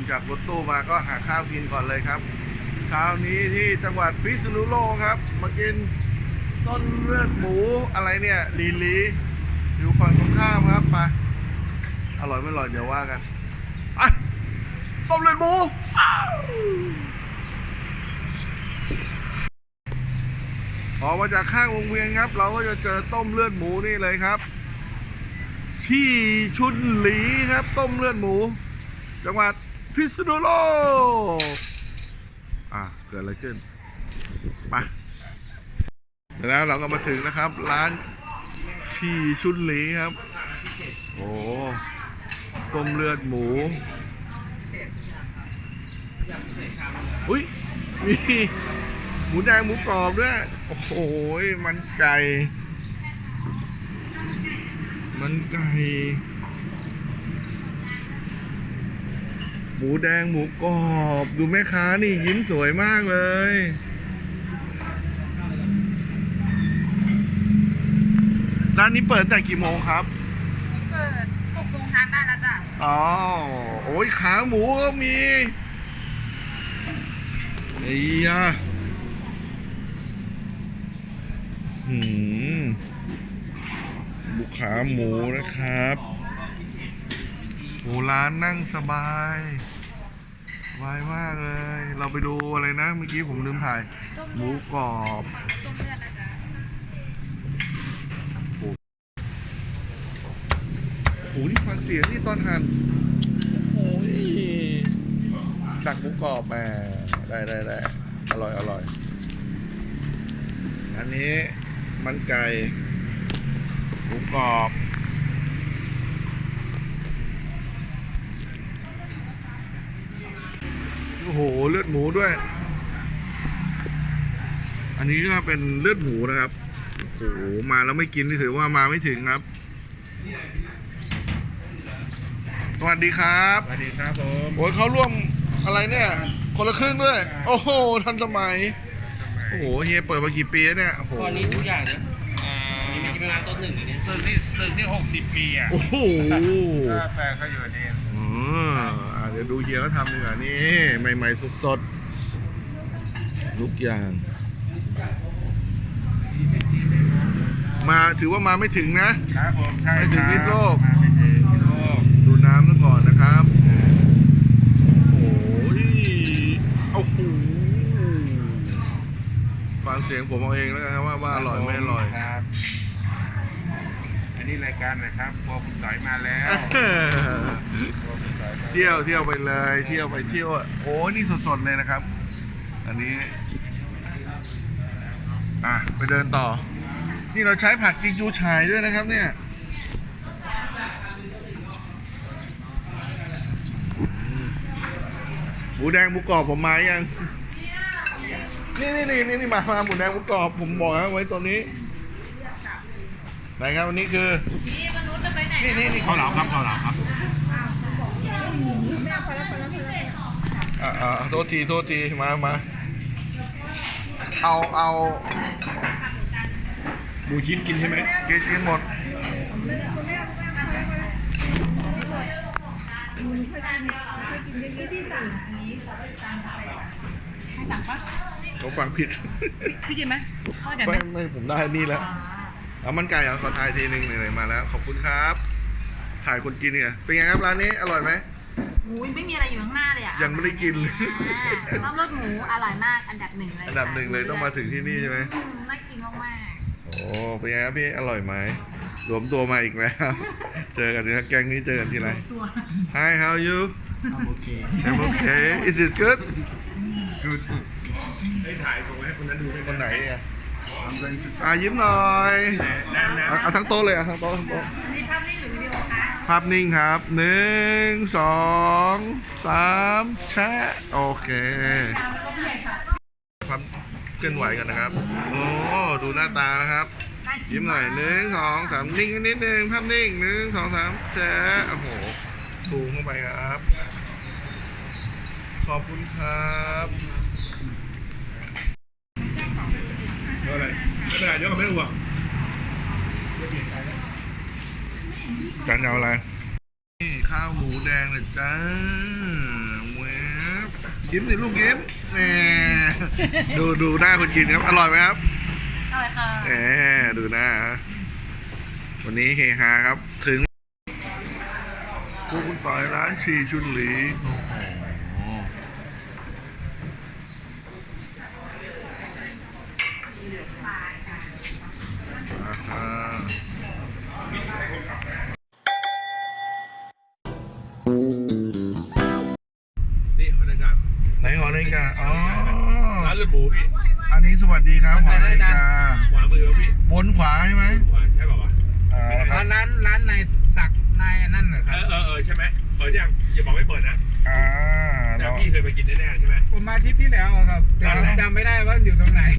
งจากรถตู้มาก็หาข้าวกินก่อนเลยครับเช้านี้ที่จังหวัดพิษณุโลกครับ มากินต้นเลือดหมูอะไรเนี่ยลีลีอยู่ฝั่งตรงข้ามครับไปอร่อยไม่อร่อยเดี๋ยวว่ากันไปต้มเลือดหมูอออกมาจากข้างวงเวียนครับ เราก็จะเจอต้มเลือดหมูนี่เลยครับที่ชุนหลีครับ ต้มเลือดหมู จังหวัด พิษณุโลกอะเกิดอะไรขึ้นไปแล้วเราก็มาถึงนะครับ ร้านที่ชุนหลีครับ โอ้ต้มเลือดหมู อุ้ยมีหมูแดงหมูกรอบด้วย โอ้โหมันไก่ มันไก่ หมูแดงหมูกรอบดูแม่ค้านี่ยิ้มสวยมากเลยร้านนี้เปิดแต่กี่โมงครับ เปิดหกโมงทานได้แล้วจ้ะ อ๋อ โอ้ยขาหมูก็มีไอ้ยะหืมบุกขาหมูนะครับ โอ้ร้านนั่งสบายสบายมากเลย เราไปดูอะไรนะ เมื่อกี้ผมลืมถ่าย หมูกรอบโอ้โหนี่ฟังเสียงนี่ตอนหั่นโอ้ยดักหมูกรอบแหมได้ได้ได้อร่อยอร่อย อันนี้มันไก่หมูกรอบ โอ้โหเลือดหมูด้วย อันนี้ก็เป็นเลือดหมูนะครับโอ้โหมาแล้วไม่กินนี่ถือว่ามาไม่ถึงครับสวัสดีครับสวัสดีครับผมโอ้ยเขาร่วมอะไรเนี่ย คนละครึ่งด้วย โอ้โหทันสมัย โอ้โหเฮียเปิดมากี่ปีแล้วเนี่ยโอ้โหตอนนี้ทุกอย่างนะอ่ามีมีกี่ร้านต้นหนึ่งอยู่เนี่ยตึกที่ตึกที่หกสิบปีอะโอ้โหก็แฟนเขาอยู่นี่อืมอ่าเดี๋ยวดูเฮียเขาทำดีกว่านี่ใหม่ ๆ สดๆทุกอย่าง มาถือว่ามาไม่ถึงนะ ครับผมใช่ไม่ถึงครับพิษโลก มาไม่ถึงพิษโลกดูน้ำซะก่อนนะครับ โอ้ยโอ้โหฟังเสียงผมเอาเองแล้วกันครับว่าว่าอร่อยไม่อร่อย ครับอั นนี้รายการนะครับพอคุณต่อยมาแล้วพอคุณต่อยมาเที่ยวเที่ยวไปเลย เที่ยวไปเที่ยวโอ้นี่สดๆเลยนะครับ อันนี้ อะไปเดินต่อ นี่เราใช้ผักจิงจูฉายด้วยนะครับ เนี่ย หมูแดงหมูกรอบผมมายัง นี่นี่นี่นี่นี่มามาหมูแดงหมูกรอบผมบอกแล้วไว้ตัวนี้ ไหนครับวันนี้คือนี่มนุษย์จะไปไหนนี่นี่นี่ข้าวเหลาครับข้าวเหลาครับอ่าอ่าโทษทีโทษทีมามาเอาเอาดูชิ้นกินใช่ไหมกินกินหมดให้สั่งปะผมฟังผิดพี่กินไหมพ่อเดี๋ยวไม่ไหมไม่ผมได้นี่แล้ว เอามันไก่เอาขอถ่ายทีนึงไหนๆมาแล้วขอบคุณครับ ถ่ายคนกินเนี่ยเป็นไงครับร้านนี้อร่อยไหมอุ้ยไม่มีอะไรอยู่ข้างหน้าเลยอะยังไม่ได้กินเลย อ่าต้มรสหมูอร่อยมากอันดับหนึ่งเลยอันดับหนึ่งเลยต้องมาถึงที่นี่ใช่ไหมอืมน่ากินมากโอ้เป็นไงครับพี่อร่อยไหมรวมตัวมาอีกแล้ว เจอกันนะแก๊งนี้เจอกันทีไร ๆตัว Hi how are you โอเค I'm okay is it good ได้ถ่ายส่งให้คนนั้นดูด้วยคนไหนอะ I'm going to อะยิ้มหน่อยนั่นนะเอาเอาทั้งโต๊ะเลยอะทั้งโต๊ะทั้งโต๊ะนี่ภาพนิ่งหรือวิดีโอคะภาพนิ่งครับหนึ่งสองสามแชะโอเคความเคลื่อนไหวกันนะครับโอ้ดูหน้าตานะครับน่ากินยิ้มหน่อยหนึ่งสองสามนิ่งนิดนึงภาพนิ่งหนึ่งสองสามแชะโอ้โหซูมเข้าไปครับ ขอบคุณครับ เท่าไหร่ไม่ เป็นไรเดี๋ยวก็ไม่ต้องห่วงจานเอาอะไร นี่ข้าวหมูแดงเลยจ้าหมูยิ้มสิลูกยิ้มแหมดูดูหน้าคนกินครับ อร่อยไหมครับ อร่อยค่ะแหมดูหน้าวันนี้เฮฮาครับ ถึงพวกคุณต่อยร้านชีชุนหลีโอ้โหราคา นี่บรรยากาศไหนหอนาฬิกาอ๋อ ร้านเลือดหมูพี่อันนี้สวัสดีครับหอนาฬิกา ขวามือครับพี่บนขวาใช่ไหมขวาใช่ป่าวะอ่าคร้ารับนร้านร้านนายศักดิ์นายนั่นเหรอคเอรับอเออเออใช่ไหมเปิดยังอย่าบอกไม่เปิดนะอ่าแต่เรา พี่เคยไปกินแน่ๆใช่ไหม ผมมาทริปที่แล้วอะครับแต่ผมจำไม่ได้ว่าอยู่ตรงไหน